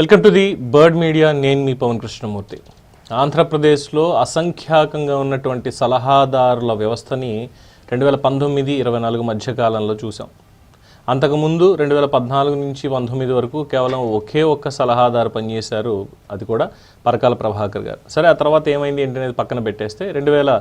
Welcome to the Bird Media. నేను మీ పవన్ కృష్ణమూర్తి. ఆంధ్రప్రదేశ్లో అసంఖ్యాకంగా ఉన్నటువంటి సలహాదారుల వ్యవస్థని రెండు వేల పంతొమ్మిది ఇరవై నాలుగు మధ్యకాలంలో చూసాం అంతకుముందు రెండు వేల పద్నాలుగు నుంచి పంతొమ్మిది వరకు కేవలం ఒకే ఒక్క సలహాదారు పనిచేశారు అది కూడా పరకాల ప్రభాకర్ గారు. సరే ఆ తర్వాత ఏమైంది ఏంటనేది పక్కన పెట్టేస్తే రెండు వేల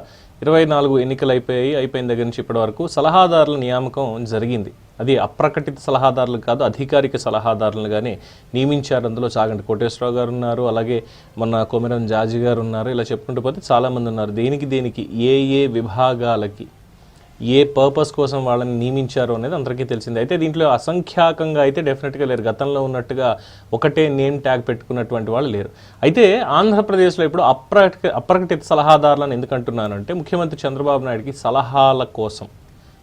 ఇరవై నాలుగు ఎన్నికలు అయిపోయాయి అయిపోయిన దగ్గర నుంచి ఇప్పటి వరకు సలహాదారుల నియామకం జరిగింది. అది అప్రకటిత సలహాదారులు కాదు అధికారిక సలహాదారులుగానే నియమించారు. అందులో చాగంటి కోటేశ్వరరావు గారు ఉన్నారు అలాగే మొన్న కొమిరం జాజి గారు ఉన్నారు. ఇలా చెప్పుకుంటూ పోతే చాలామంది ఉన్నారు. దేనికి దేనికి ఏ ఏ విభాగాలకి? ఏ పర్పస్ కోసం వాళ్ళని నియమించారు అనేది అందరికీ తెలిసింది. అయితే దీంట్లో అసంఖ్యాకంగా అయితే డెఫినెట్గా లేరు. గతంలో ఉన్నట్టుగా ఒకటే నేమ్ ట్యాగ్ పెట్టుకున్నటువంటి వాళ్ళు లేరు. అయితే ఆంధ్రప్రదేశ్లో ఇప్పుడు అప్ర అప్రకటిత సలహాదారులను ఎందుకంటున్నానంటే ముఖ్యమంత్రి చంద్రబాబు నాయుడికి సలహాల కోసం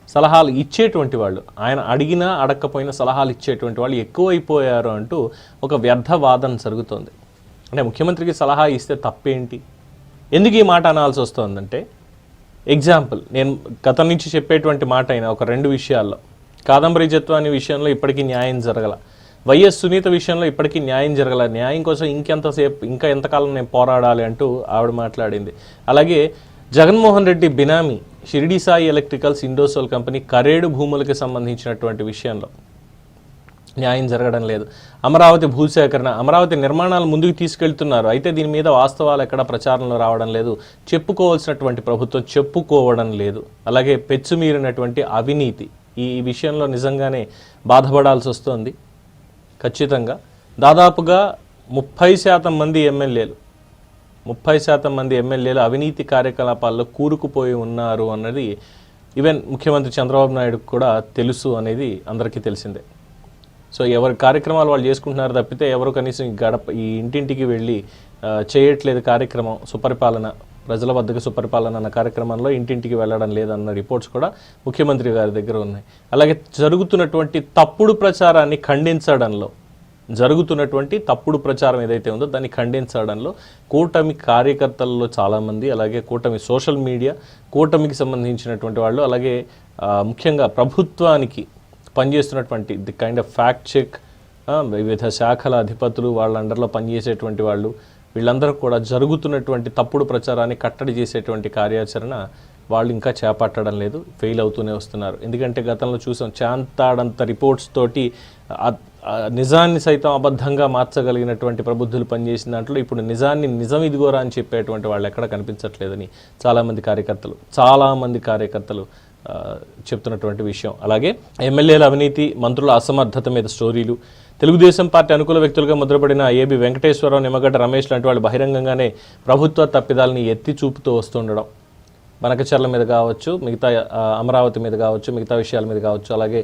సలహాలు ఇచ్చేటువంటి వాళ్ళు ఆయన అడిగినా అడగకపోయినా సలహాలు ఇచ్చేటువంటి వాళ్ళు ఎక్కువైపోయారు అంటూ ఒక వ్యర్థ వాదన జరుగుతోంది. అంటే ముఖ్యమంత్రికి సలహా ఇస్తే తప్పేంటి? ఎందుకు ఈ మాట అనాల్సి వస్తుందంటే ఎగ్జాంపుల్ నేను గతం నుంచి చెప్పేటువంటి మాట అయినా ఒక రెండు విషయాల్లో. కాదంబరి జత్వ అనే విషయంలో ఇప్పటికీ న్యాయం జరగల. వైఎస్ సునీత విషయంలో ఇప్పటికీ న్యాయం జరగల. న్యాయం కోసం ఇంకెంతసేపు ఇంకా ఎంతకాలం నేను పోరాడాలి అంటూ ఆవిడ మాట్లాడింది. అలాగే జగన్మోహన్ రెడ్డి బినామీ షిరిడి సాయి ఎలక్ట్రికల్స్ ఇండోసోల్ కంపెనీ కరేడు భూములకు సంబంధించినటువంటి విషయంలో. న్యాయం జరగడం లేదు. అమరావతి భూసేకరణ అమరావతి నిర్మాణాలు ముందుకు తీసుకెళ్తున్నారు. అయితే దీని మీద వాస్తవాలు ఎక్కడ ప్రచారంలో రావడం లేదు. చెప్పుకోవాల్సినటువంటి ప్రభుత్వం చెప్పుకోవడం లేదు. అలాగే పెచ్చుమీరినటువంటి అవినీతి ఈ విషయంలో నిజంగానే బాధపడాల్సి వస్తుంది. ఖచ్చితంగా. దాదాపుగా ముప్పై శాతం మంది ఎమ్మెల్యేలు ముప్పై శాతం మంది ఎమ్మెల్యేలు అవినీతి కార్యకలాపాల్లో కూరుకుపోయి ఉన్నారు అన్నది ఈవెన్ ముఖ్యమంత్రి చంద్రబాబు నాయుడుకు కూడా తెలుసు అనేది అందరికీ తెలిసిందే. సో ఎవరి కార్యక్రమాలు వాళ్ళు చేసుకుంటున్నారు తప్పితే ఎవరు కనీసం గడప ఈ ఇంటింటికి వెళ్ళి చేయట్లేదు కార్యక్రమం సుపరిపాలన ప్రజల వద్దకు సుపరిపాలన అన్న కార్యక్రమంలో ఇంటింటికి వెళ్ళడం లేదన్న రిపోర్ట్స్ కూడా ముఖ్యమంత్రి గారి దగ్గర ఉన్నాయి. అలాగే జరుగుతున్నటువంటి తప్పుడు ప్రచారాన్ని ఖండించడంలో జరుగుతున్నటువంటి తప్పుడు ప్రచారం ఏదైతే ఉందో దాన్ని ఖండించడంలో కూటమి కార్యకర్తల్లో చాలామంది అలాగే కూటమి సోషల్ మీడియా కూటమికి సంబంధించినటువంటి వాళ్ళు అలాగే ముఖ్యంగా ప్రభుత్వానికి పనిచేస్తున్నటువంటి the kind of fact check వివిధ శాఖల అధిపతులు వాళ్ళ అండర్లో పనిచేసేటువంటి వాళ్ళు వీళ్ళందరూ కూడా జరుగుతున్నటువంటి తప్పుడు ప్రచారాన్ని కట్టడి చేసేటువంటి కార్యాచరణ వాళ్ళు ఇంకా చేపట్టడం లేదు ఫెయిల్ అవుతూనే వస్తున్నారు. ఎందుకంటే గతంలో చూసాం చాంతాడంత రిపోర్ట్స్ తోటి నిజాన్ని సైతం అబద్ధంగా మార్చగలిగినటువంటి ప్రబుద్ధులు పనిచేసిన దాంట్లో ఇప్పుడు నిజాన్ని నిజం ఇదిగోరా అని చెప్పేటువంటి వాళ్ళు ఎక్కడ కనిపించట్లేదని చాలామంది కార్యకర్తలు చాలామంది కార్యకర్తలు చెప్తున్నటువంటి విషయం. అలాగే ఎమ్మెల్యేల అవినీతి మంత్రుల అసమర్థత మీద స్టోరీలు. తెలుగుదేశం పార్టీ అనుకూల వ్యక్తులుగా ముద్రపడిన ఏబి వెంకటేశ్వరరావు నిమ్మగడ్డ రమేష్ లాంటి వాళ్ళు బహిరంగంగానే ప్రభుత్వ తప్పిదాలని ఎత్తి చూపుతూ వస్తుండడం. బనకచర్ల మీద కావచ్చు మిగతా అమరావతి మీద కావచ్చు మిగతా విషయాల మీద కావచ్చు అలాగే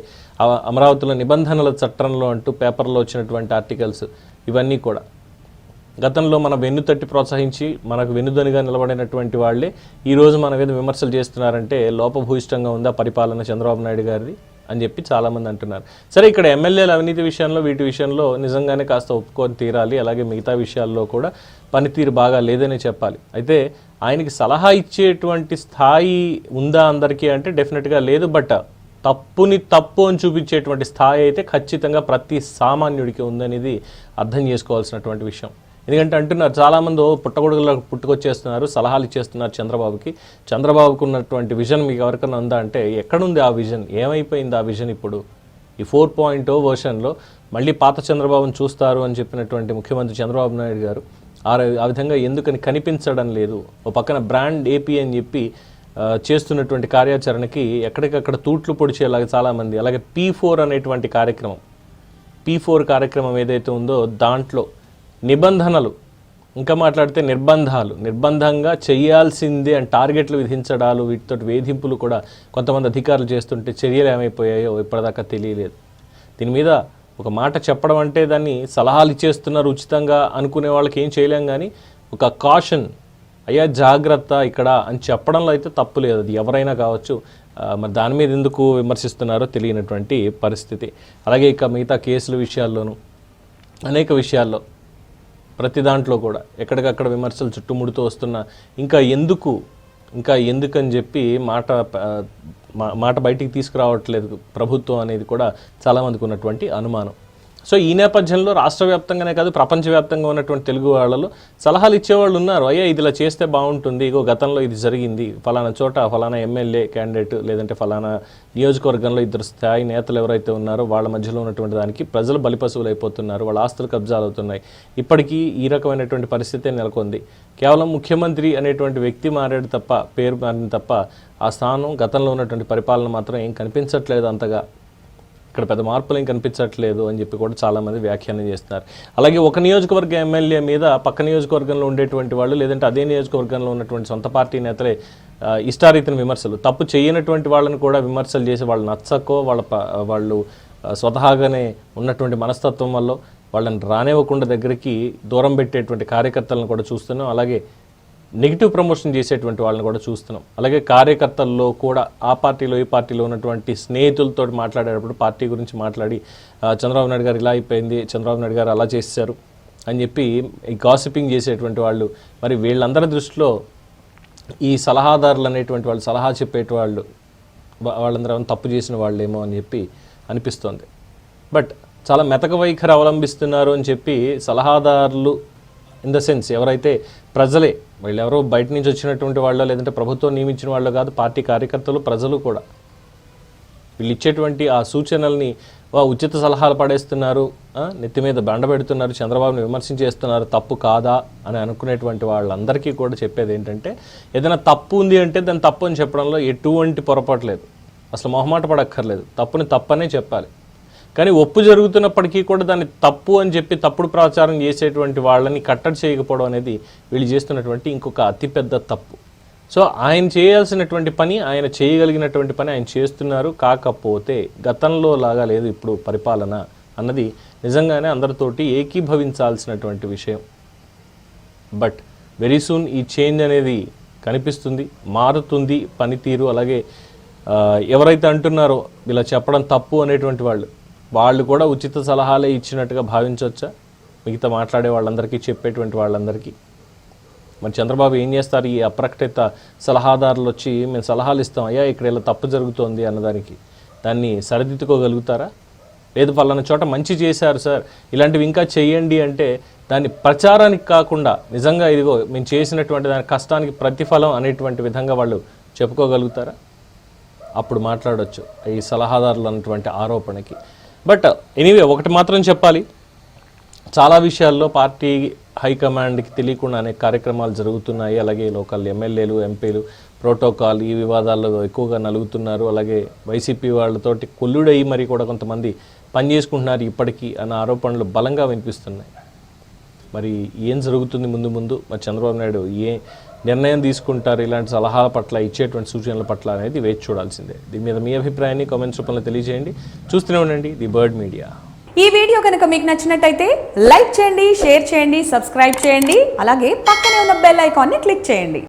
అమరావతిలో నిబంధనల చట్టంలో అంటూ పేపర్లో వచ్చినటువంటి ఆర్టికల్స్ ఇవన్నీ కూడా. గతంలో మన వెన్ను తట్టి ప్రోత్సహించి మనకు వెన్నుదనిగా నిలబడినటువంటి వాళ్ళే ఈరోజు మన మీద విమర్శలు చేస్తున్నారంటే లోపభూయిష్టంగా ఉందా పరిపాలన చంద్రబాబు నాయుడు గారిది అని చెప్పి చాలామంది అంటున్నారు. సరే ఇక్కడ ఎమ్మెల్యేల అవినీతి విషయంలో వీటి విషయంలో నిజంగానే కాస్త ఒప్పుకొని తీరాలి. అలాగే మిగతా విషయాల్లో కూడా పనితీరు బాగా లేదనే చెప్పాలి. అయితే ఆయనకి సలహా ఇచ్చేటువంటి స్థాయి ఉందా అందరికీ అంటే డెఫినెట్గా లేదు బట్ తప్పుని తప్పు అని చూపించేటువంటి స్థాయి అయితే ఖచ్చితంగా ప్రతి సామాన్యుడికి ఉందనేది అర్థం చేసుకోవాల్సినటువంటి విషయం. ఎందుకంటే అంటున్నారు చాలామంది పుట్టగొడుగులకు పుట్టగొడుగులో పుట్టుకొచ్చేస్తున్నారు సలహాలు ఇచ్చేస్తున్నారు చంద్రబాబుకి. చంద్రబాబుకు ఉన్నటువంటి విజన్ మీకు ఎవరికైనా ఉందా అంటే ఎక్కడుంది ఆ విజన్? ఏమైపోయింది ఆ విజన్ ఇప్పుడు? ఈ ఫోర్ పాయింట్ ఓ వర్షన్లో మళ్ళీ పాత చంద్రబాబును చూస్తారు అని చెప్పినటువంటి ముఖ్యమంత్రి చంద్రబాబు నాయుడు గారు ఆ ఆ విధంగా ఎందుకని కనిపించడం లేదు. ఓ పక్కన బ్రాండ్ ఏపీ అని చెప్పి చేస్తున్నటువంటి కార్యాచరణకి ఎక్కడికక్కడ తూట్లు పొడిచేలాగా చాలామంది అలాగే పీ ఫోర్ అనేటువంటి కార్యక్రమం పీ ఫోర్ కార్యక్రమం ఏదైతే ఉందో దాంట్లో నిబంధనలు. ఇంకా మాట్లాడితే నిర్బంధాలు. నిర్బంధంగా చేయాల్సిందే అని టార్గెట్లు విధించడాలు వీటితో వేధింపులు కూడా కొంతమంది అధికారులు చేస్తుంటే చర్యలు ఏమైపోయాయో ఇప్పటిదాకా తెలియలేదు. దీని మీద ఒక మాట చెప్పడం అంటే దాన్ని సలహాలు ఇచ్చేస్తున్నారు ఉచితంగా అనుకునే వాళ్ళకి ఏం చేయలేం కానీ ఒక కాషన్ అయ్యా జాగ్రత్త ఇక్కడ అని చెప్పడంలో అయితే తప్పు లేదు. అది ఎవరైనా కావచ్చు మరి దాని మీద ఎందుకు విమర్శిస్తున్నారో తెలియనటువంటి పరిస్థితి. అలాగే ఇక మిగతా కేసుల విషయాల్లోనూ అనేక విషయాల్లో ప్రతి దాంట్లో కూడా ఎక్కడికక్కడ విమర్శలు చుట్టుముడుతూ వస్తున్న ఇంకా ఎందుకు ఇంకా ఎందుకని చెప్పి మాట మాట బయటికి తీసుకురావట్లేదు ప్రభుత్వం అనేది కూడా చాలామందికి ఉన్నటువంటి అనుమానం. సో ఈ నేపథ్యంలో రాష్ట్ర వ్యాప్తంగానే కాదు ప్రపంచవ్యాప్తంగా ఉన్నటువంటి తెలుగు వాళ్ళలో సలహాలు ఇచ్చేవాళ్ళు ఉన్నారు. అయ్యా ఇది ఇలా చేస్తే బాగుంటుంది. ఇగో గతంలో ఇది జరిగింది. ఫలానా చోట ఫలానా ఎమ్మెల్యే క్యాండిడేట్ లేదంటే ఫలానా నియోజకవర్గంలో ఇద్దరు స్థాయి నేతలు ఎవరైతే ఉన్నారో వాళ్ళ మధ్యలో ఉన్నటువంటి దానికి ప్రజలు బలిపశువులు అయిపోతున్నారు వాళ్ళ ఆస్తులు కబ్జాలు అవుతున్నాయి ఇప్పటికీ ఈ రకమైనటువంటి పరిస్థితి నెలకొంది. కేవలం ముఖ్యమంత్రి అనేటువంటి వ్యక్తి మారాడు తప్ప పేరు మారింది తప్ప ఆ స్థానం గతంలో ఉన్నటువంటి పరిపాలన మాత్రం ఏం కనిపించట్లేదు అంతగా. ఇక్కడ పెద్ద మార్పులు ఏం కనిపించట్లేదు అని చెప్పి కూడా చాలామంది వ్యాఖ్యానం చేస్తున్నారు. అలాగే ఒక నియోజకవర్గ ఎమ్మెల్యే మీద పక్క నియోజకవర్గంలో ఉండేటువంటి వాళ్ళు లేదంటే అదే నియోజకవర్గంలో ఉన్నటువంటి సొంత పార్టీ నేతలే ఆ, ఇష్టారీతిన విమర్శలు. తప్పు చేయనటువంటి వాళ్ళని కూడా విమర్శలు చేసి వాళ్ళు నచ్చకో వాళ్ళ వాళ్ళు స్వతహాగానే ఉన్నటువంటి మనస్తత్వం వల్ల వాళ్ళని రానివ్వకుండా దగ్గరికి దూరం పెట్టేటువంటి కార్యకర్తలను కూడా చూస్తున్నాం. అలాగే నెగిటివ్ ప్రమోషన్ చేసేటువంటి వాళ్ళని కూడా చూస్తున్నాం. అలాగే కార్యకర్తల్లో కూడా ఆ పార్టీలో ఈ పార్టీలో ఉన్నటువంటి స్నేహితులతో మాట్లాడేటప్పుడు పార్టీ గురించి మాట్లాడి చంద్రబాబు నాయుడు గారు ఇలా అయిపోయింది చంద్రబాబు నాయుడు గారు అలా చేశారు అని చెప్పి ఈ గాసిపింగ్ చేసేటువంటి వాళ్ళు మరి వీళ్ళందరి దృష్టిలో ఈ సలహాదారులు అనేటువంటి వాళ్ళు సలహా చెప్పేటి వాళ్ళు వాళ్ళందరూ తప్పు చేసిన వాళ్ళేమో అని చెప్పి అనిపిస్తోంది. బట్ చాలా మెతక వైఖరి అవలంబిస్తున్నారు అని చెప్పి సలహాదారులు ఇన్ ద సెన్స్ ఎవరైతే ప్రజలే వీళ్ళెవరో బయట నుంచి వచ్చినటువంటి వాళ్ళు లేదంటే ప్రభుత్వం నియమించిన వాళ్ళు కాదు పార్టీ కార్యకర్తలు ప్రజలు కూడా. వీళ్ళు ఇచ్చేటువంటి ఆ సూచనల్ని ఉచిత సలహాలు పడేస్తున్నారు నెత్తి మీద బండ పెడుతున్నారు చంద్రబాబుని విమర్శించేస్తున్నారు తప్పు కాదా? అని అనుకునేటువంటి వాళ్ళందరికీ కూడా చెప్పేది ఏంటంటే ఏదైనా తప్పు ఉంది అంటే దాన్ని తప్పు అని చెప్పడంలో ఎటువంటి పొరపాటు లేదు. అసలు మొహమాట పడక్కర్లేదు. తప్పుని తప్పనే చెప్పాలి. కానీ ఒప్పు జరుగుతున్నప్పటికీ కూడా దాన్ని తప్పు అని చెప్పి తప్పుడు ప్రచారం చేసేటువంటి వాళ్ళని కట్టడి చేయకపోవడం అనేది వీళ్ళు చేస్తున్నటువంటి ఇంకొక అతిపెద్ద తప్పు. సో ఆయన చేయాల్సినటువంటి పని ఆయన చేయగలిగినటువంటి పని ఆయన చేస్తున్నారు. కాకపోతే గతంలో లాగా లేదు ఇప్పుడు పరిపాలన అన్నది నిజంగానే అందరితోటి ఏకీభవించాల్సినటువంటి విషయం. బట్ వెరీ సూన్ ఈ చేంజ్ అనేది కనిపిస్తుంది మారుతుంది పనితీరు. అలాగే ఎవరైతే అంటున్నారో ఇలా చెప్పడం తప్పు అనేటువంటి వాళ్ళు వాళ్ళు కూడా ఉచిత సలహాలే ఇచ్చినట్టుగా భావించవచ్చా మిగతా మాట్లాడే వాళ్ళందరికీ చెప్పేటువంటి వాళ్ళందరికీ. మరి చంద్రబాబు ఏం చేస్తారు? ఈ అప్రకటిత సలహాదారులు వచ్చి మేము సలహాలు ఇస్తాం అయ్యా ఇక్కడ ఇలా తప్పు జరుగుతోంది అన్నదానికి. దాన్ని సరిదిద్దుకోగలుగుతారా? లేదు పలానా చోట మంచి చేశారు సార్ ఇలాంటివి ఇంకా చేయండి అంటే దాన్ని ప్రచారానికి కాకుండా నిజంగా ఇదిగో మేము చేసినటువంటి దాని కష్టానికి ప్రతిఫలం అనేటువంటి విధంగా వాళ్ళు చెప్పుకోగలుగుతారా? అప్పుడు మాట్లాడవచ్చు ఈ సలహాదారులు అన్నటువంటి ఆరోపణకి. బట్ ఎనీవే ఒకటి మాత్రం చెప్పాలి. చాలా విషయాల్లో పార్టీ హైకమాండ్కి తెలియకుండా అనేక కార్యక్రమాలు జరుగుతున్నాయి. అలాగే లోకల్ ఎమ్మెల్యేలు ఎంపీలు ప్రోటోకాల్ ఈ వివాదాల్లో ఎక్కువగా నలుగుతున్నారు. అలాగే వైసీపీ వాళ్ళతోటి కొల్లుడయి మరి కూడా కొంతమంది పనిచేసుకుంటున్నారు ఇప్పటికీ అన్న ఆరోపణలు బలంగా వినిపిస్తున్నాయి. మరి ఏం జరుగుతుంది ముందు ముందు? మరి చంద్రబాబు నాయుడు ఏ నిర్ణయం తీసుకుంటారు ఇలాంటి సలహాల పట్ల ఇచ్చేటువంటి సూచనల పట్ల అనేది వేచి చూడాల్సిందే. దీని మీద మీ అభిప్రాయాన్ని కామెంట్స్ రూపంలో తెలియజేయండి. చూస్తూనే ఉండండి ది బర్డ్ మీడియా. ఈ వీడియో కనుక మీకు నచ్చినట్టయితే లైక్ చేయండి షేర్ చేయండి సబ్స్క్రైబ్ చేయండి అలాగే పక్కనే ఉన్న బెల్ ఐకాన్ని క్లిక్ చేయండి.